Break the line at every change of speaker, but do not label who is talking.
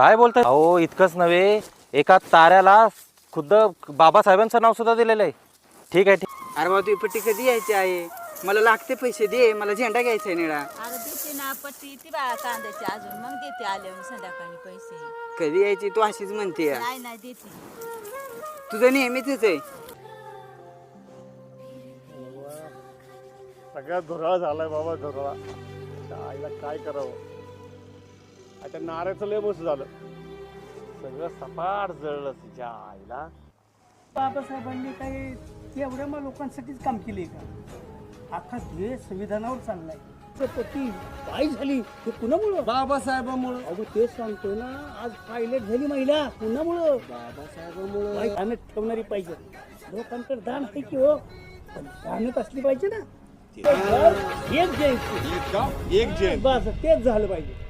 काय बोलताय? अहो इतकंच नव्हे. एका ताऱ्याला खुद्द बाबासाहेबांचं नाव सुद्धा दिलेलं आहे. ठीक आहे ठीक.
अरे बाबा तुझी पट्टी कधी यायची आहे? मला लागते पैसे दे. मला झेंडा घ्यायचा आहे निळा.
अरे देते ना पट्टी ती बा कांद्याची अजून. मग देते आल्यावर संध्याकाळी पैसे.
कधी यायची तू अशीच म्हणते.
नाही नाही देते.
तुझं नेहमीच आहे.
सगळ्यात धुराळ झालाय बाबा धुराळा. त्या आईला काय करावं? आता नाऱ्याचं लय मस्त झालं. सगळं सपाट जळलं तिच्या आईला.
बाबासाहेबांनी काही एवढ्या मग लोकांसाठीच काम केले का? अख्खा देश संविधानावर चाललाय. तर ती काय झाली हे कुणामुळं?
बाबासाहेबांमुळे.
अगो तेच सांगतोय ना आज पायलट झाली महिला कुणामुळं? बाबासाहेबांमुळं. दानत ठेवणारी पाहिजे. लोकांकडे दान आहे की हो? पण दानत असली पाहिजे ना. एक द्यायची
एक जैन
बस तेच झालं पाहिजे.